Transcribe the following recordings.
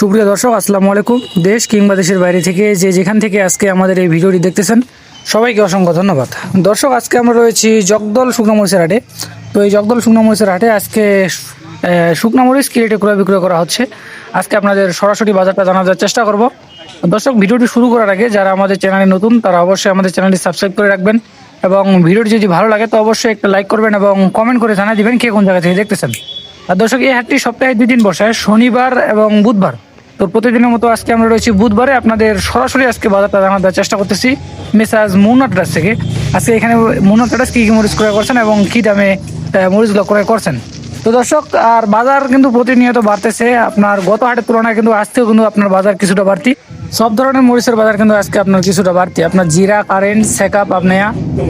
সুপ্রিয় দর্শক আসসালামু আলাইকুম। দেশ কিংবা দেশের বাইরে থেকে যে যেখান থেকে আজকে আমাদের এই ভিডিওটি দেখতেছেন সবাইকে অসংখ্য ধন্যবাদ। দর্শক আজকে আমরা রয়েছি জগদল শুকনো মরিচের হাটে। তো এই জগদল শুকনো মরিচের হাটে আজকে আহ, শুকনো মরিচ কিরেটে ক্রয় বিক্রয় করা হচ্ছে? আজকে আপনাদের সরাসরি বাজারটা জানার চেষ্টা করব। দর্শক ভিডিওটি শুরু করার আগে যারা আমাদের চ্যানেলে নতুন তারা অবশ্যই আমাদের চ্যানেলটি সাবস্ক্রাইব করে রাখবেন এবং ভিডিওটি যদি ভালো লাগে তো অবশ্যই একটা লাইক করবেন এবং কমেন্ট করে জানিয়ে দিবেন কে কোন জায়গা থেকে দেখতেছেন। আর দর্শক এই হাটটি সপ্তাহে দুই দিন বসে শনিবার এবং বুধবার। তো প্রতিদিনের মতো আজকে আমরা রয়েছি বুধবারে। আপনাদের সরাসরি আজকে বাজারটা জানার চেষ্টা করতেছি মেসাজ মুন্না ট্রাস থেকে। আজকে এখানে মুন্না ট্রাস কী কী মরিচ ক্রয় করছেন এবং কী দামে মরিচগুলো ক্রয় করছেন? তো দর্শক, আর বাজার কিন্তু প্রতিনিয়ত বাড়তেছে। আপনার গত হাটের তুলনায় কিন্তু আজকেও কিন্তু আপনার বাজার কিছুটা বাড়তি। সব ধরনের মরিচের বাজার কিন্তু আজকে আপনার কিছুটা বাড়তি। আপনার জিরা, কারেন্ট সেকআপ আপনার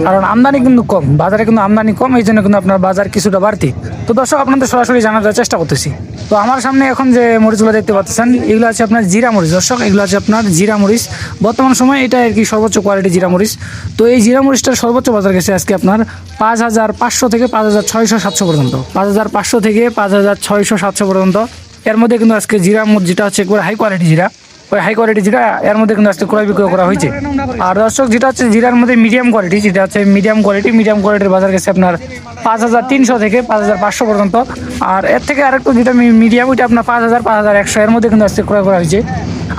কারণ আমদানি কিন্তু কম। বাজারে কিন্তু আমদানি কম এই জন্য কিন্তু আপনার বাজার কিছুটা বাড়তি। তো দর্শক, আপনাদের সরাসরি জানার চেষ্টা করতেছি। তো আমার সামনে এখন যে মরিচগুলো দেখতে পাচ্ছেন, এগুলো আছে আপনার জিরা মরিচ। দর্শক, এগুলো আছে আপনার জিরা মরিচ। বর্তমান সময় এটা আর কি সর্বোচ্চ কোয়ালিটি জিরা মরিচ। তো এই জিরা মরিচটার সর্বোচ্চ বাজার গেছে আজকে আপনার পাঁচ হাজার পাঁচশো থেকে পাঁচ হাজার ছয়শো সাতশো পর্যন্ত। পাঁচ হাজার পাঁচশো থেকে পাঁচ হাজার ছয়শো সাতশো পর্যন্ত। এর মধ্যে কিন্তু আজকে জিরা যেটা হচ্ছে একবার হাই কোয়ালিটি জিরা। ওই হাই কোয়ালিটি জিরা এর মধ্যে কিন্তু আজকে ক্রয় বিক্রয় করা হয়েছে। আর দর্শক, যেটা হচ্ছে জিরার মধ্যে মিডিয়াম কোয়ালিটি যেটা হচ্ছে মিডিয়াম কোয়ালিটি মিডিয়াম কোয়ালিটির বাজার গেছে আপনার পাঁচ হাজার তিনশো থেকে পাঁচ হাজার পাঁচশো পর্যন্ত। আর এর থেকে আরেকটু যেটা মিডিয়াম ওইটা আপনার পাঁচ হাজার পাঁচ হাজার একশো, এর মধ্যে কিন্তু আজকে ক্রয় করা হয়েছে।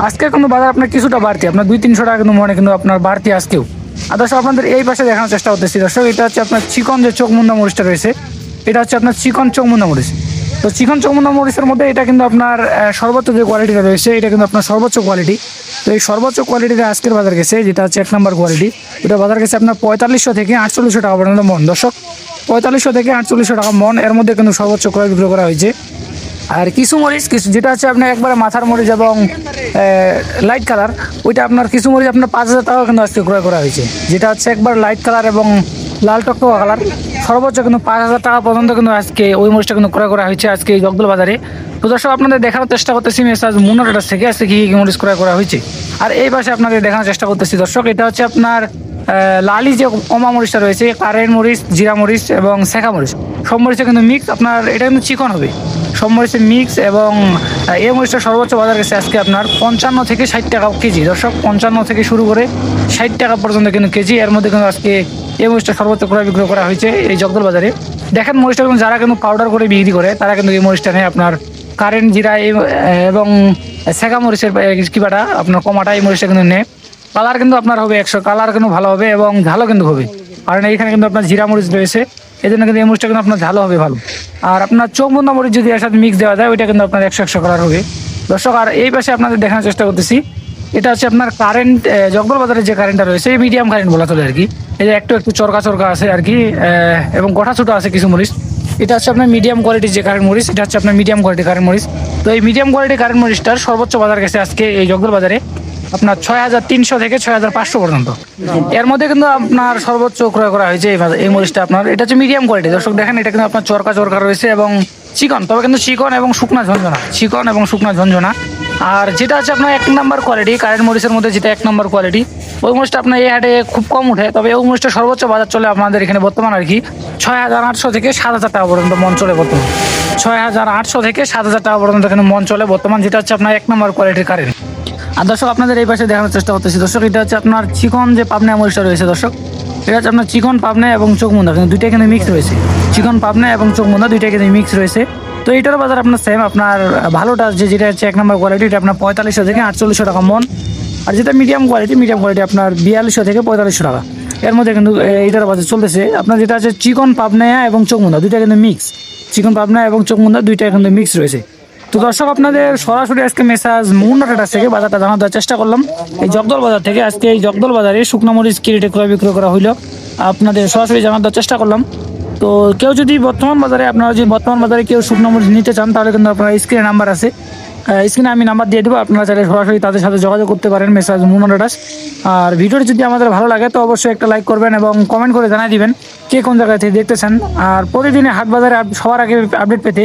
আজকে কিন্তু বাজার আপনার কিছুটা বাড়তি, আপনার দুই তিনশো টাকা কিন্তু মনে কিন্তু আপনার বাড়তি আজকেও। আর দর্শক, আপনাদের এই পাশে দেখানোর চেষ্টা করতেছি। দর্শক, এটা হচ্ছে আপনার চিকন যে চোখ মুন্ডা মরিচটা রয়েছে, এটা হচ্ছে আপনার চিকন চোখ মুন্ডা মরিচ। তো চিকন চৌমুন্ডা মরিচের মধ্যে এটা কিন্তু আপনার সর্বোচ্চ যে কোয়ালিটিটা রয়েছে, এটা কিন্তু আপনার সর্বোচ্চ কোয়ালিটি তো এই সর্বোচ্চ কোয়ালিটিটা আজকের বাজার গেছে, যেটা হচ্ছে এক নম্বর কোয়ালিটি এটা বাজার গেছে আপনার পঁয়তাল্লিশশো থেকে আটচল্লিশশো টাকা পর্যন্ত মন। দর্শক, পঁয়তাল্লিশশো থেকে আটচল্লিশশো টাকা মন, এর মধ্যে কিন্তু সর্বোচ্চ ক্রয় বিক্রয় করা হয়েছে। আর কিছু মরিচ, কিছু, যেটা হচ্ছে আপনার একবারে মাথার মরিচ এবং লাইট কালার ওইটা আপনার কিছু মরিচ আপনার পাঁচ হাজার টাকা কিন্তু আজকে ক্রয় করা হয়েছে। যেটা হচ্ছে একবার লাইট কালার এবং লাল টকটকা কালার সর্বোচ্চ কিন্তু পাঁচ হাজার টাকা পর্যন্ত কিন্তু আজকে ওই মরিচটা কিন্তু ক্রয় করা হয়েছে আজকে জগদল বাজারে। তো দর্শক, আপনাদের দেখানোর চেষ্টা করতেছি মেসাজ মুনাটার থেকে, আজকে কী কী মরিচ ক্রয় করা হয়েছে। আর এই পাশে আপনাদের দেখানোর চেষ্টা করতেছি দর্শক, এটা হচ্ছে আপনার লালি যে কমা মরিচটা রয়েছে কারেন্ট মরিচ, জিরা মরিচ এবং শেখা মরিচ। সব মরিচটা কিন্তু মিক্স আপনার, এটা কিন্তু চিকন হবে। সব মরিচের মিক্স এবং এই মরিচটা সর্বোচ্চ বাজার গেছে আজকে আপনার পঞ্চান্ন থেকে ষাট টাকা কেজি। দর্শক, পঞ্চান্ন থেকে শুরু করে ষাট টাকা পর্যন্ত কিন্তু কেজি। এর মধ্যে কিন্তু আজকে এই মরিচটা সর্বোচ্চ ক্রয় বিক্রয় করা হয়েছে এই জগদল বাজারে। দেখেন মরিচটা কিন্তু যারা কিন্তু পাউডার করে বিক্রি করে, তারা কিন্তু এই মরিচটা নেয় আপনার কারেন্ট জিরা এবং সেকা মরিচের কিবাটা আপনার কমাটা এই মরিচটা কিন্তু নেয়। কালার কিন্তু আপনার হবে একশো, কালার কিন্তু ভালো হবে এবং ঝালও কিন্তু হবে। কারণ এইখানে কিন্তু আপনার জিরা মরিচ রয়েছে। এই জন্য কিন্তু এই মরিচটা কিন্তু আপনার ঝালও হবে ভালো। আর আপনার বন্ধা মরিচ যদি এর সাথে মিক্স দেওয়া যায়, ওইটা কিন্তু আপনার একশো একশো কালার হবে। দর্শক, আর এই পাশে আপনাদের দেখানোর চেষ্টা করতেছি, এটা হচ্ছে আপনার কারেন্ট জগদল বাজারের যে কারেন্টটা রয়েছে, এই মিডিয়াম কারেন্ট বলা চলে আর কি। এই যে একটু একটু চরকা চরকা আছে আর কি এবং গোটা ছোটো আছে কিছু মরিচ। এটা হচ্ছে আপনার মিডিয়াম কোয়ালিটির যে কারেন্ট মরিচ, এটা হচ্ছে আপনার মিডিয়াম কোয়ালিটি কারেন্ট মরিচ। তো এই মিডিয়াম কোয়ালিটি কারেন্ট মরিচটার সর্বোচ্চ বাজার গেছে আজকে এই জগদল বাজারে আপনার ছয় হাজার তিনশো থেকে ছয় হাজার পাঁচশো পর্যন্ত। এর মধ্যে কিন্তু আপনার সর্বোচ্চ ক্রয় করা হয়েছে এই মরিচটা আপনার। এটা হচ্ছে মিডিয়াম কোয়ালিটি দর্শক দেখেন, এটা কিন্তু আপনার চরকা চরকা রয়েছে এবং চিকন। তবে কিন্তু চিকন এবং শুকনা ঝঞ্ঝনা চিকন এবং শুকনা ঝঞ্ঝনা আর যেটা হচ্ছে আপনার এক নম্বর কোয়ালিটি কারেন্ট মরিচের মধ্যে যেটা এক নম্বর কোয়ালিটি ওই মরিচটা আপনার এই হাটে খুব কম উঠে। তবে ওই মরিচটা সর্বোচ্চ বাজার চলে আপনাদের এখানে বর্তমান আর কি ছয় হাজার আটশো থেকে সাত হাজার টাকা পর্যন্ত মন চলে বর্তমান। ছয় হাজার আটশো থেকে সাত হাজার টাকা পর্যন্ত এখানে মন চলে বর্তমান। যেটা হচ্ছে আপনার এক নম্বর কোয়ালিটির কারেন্ট আর দর্শক, আপনাদের এই পাশে দেখানোর চেষ্টা করতেছি। দর্শক, এটা হচ্ছে আপনার চিকন যে পাবনা মরিচটা রয়েছে, দর্শক। এটা হচ্ছে আপনার চিকন পাবনা এবং চোখমুন্দা, কিন্তু দুইটা কিন্তু মিক্স রয়েছে। চিকন পাবনা এবং চোখমুন্দা, দুইটা কিন্তু মিক্স রয়েছে। তো এইটার বাজার আপনার সেম আপনার ভালোটা যে যেটা হচ্ছে এক নম্বর কোয়ালিটি এটা আপনার পঁয়তাল্লিশশো থেকে আটচল্লিশশো টাকা মন। আর যেটা মিডিয়াম কোয়ালিটি মিডিয়াম কোয়ালিটি আপনার বিয়াল্লিশশো থেকে পঁয়তাল্লিশশো টাকা। এর মধ্যে কিন্তু এইটার বাজার চলতেছে। আপনার যেটা আছে চিকন পাবনায়া এবং চোখমুন্দা, দুইটা কিন্তু মিক্স চিকন পাবনা এবং চোখমুন্দা, দুইটা কিন্তু মিক্স রয়েছে। তো দর্শক, আপনাদের সরাসরি আজকে মেসাজ মুন্ডাটার থেকে বাজারটা জানার চেষ্টা করলাম। এই জগদল বাজার থেকে আজকে এই জগদল বাজারে শুকনো মরিচ কিরিটে ক্রয় বিক্রয় করা হইল, আপনাদের সরাসরি জানার চেষ্টা করলাম। তো কেউ যদি বর্তমান বাজারে, আপনারা যদি বর্তমান বাজারে কেউ শুকনো মরিচ নিতে চান, তাহলে কিন্তু আপনার স্ক্রিনে নাম্বার আছে। স্ক্রিনে আমি নাম্বার দিয়ে দেবো, আপনারা চাইলে সরাসরি তাদের সাথে যোগাযোগ করতে পারেন মেসাজ মুন্ডাটাস আর ভিডিওটি যদি আমাদের ভালো লাগে, তো অবশ্যই একটা লাইক করবেন এবং কমেন্ট করে জানিয়ে দিবেন, কে কোন জায়গা থেকে দেখতেছেন। আর প্রতিদিনে হাট বাজারে সবার আগে আপডেট পেতে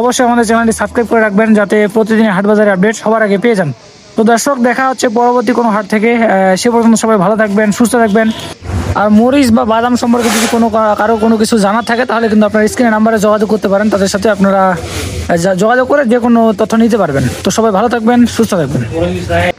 অবশ্যই আমাদের চ্যানেলটি সাবস্ক্রাইব করে রাখবেন যাতে প্রতিদিন হাট বাজারের আপডেট সবার আগে পেয়ে যান। তো দর্শক, দেখা হচ্ছে পরবর্তী কোনো হাট থেকে। সে পর্যন্ত সবাই ভালো থাকবেন, সুস্থ থাকবেন। আর মরিচ বা বাদাম সম্পর্কে যদি কোনো কারও কোনো কিছু জানার থাকে, তাহলে কিন্তু আপনার স্ক্রিনে নাম্বারে যোগাযোগ করতে পারেন। তাদের সাথে আপনারা যোগাযোগ করে যে কোনো তথ্য নিতে পারবেন। তো সবাই ভালো থাকবেন, সুস্থ থাকবেন।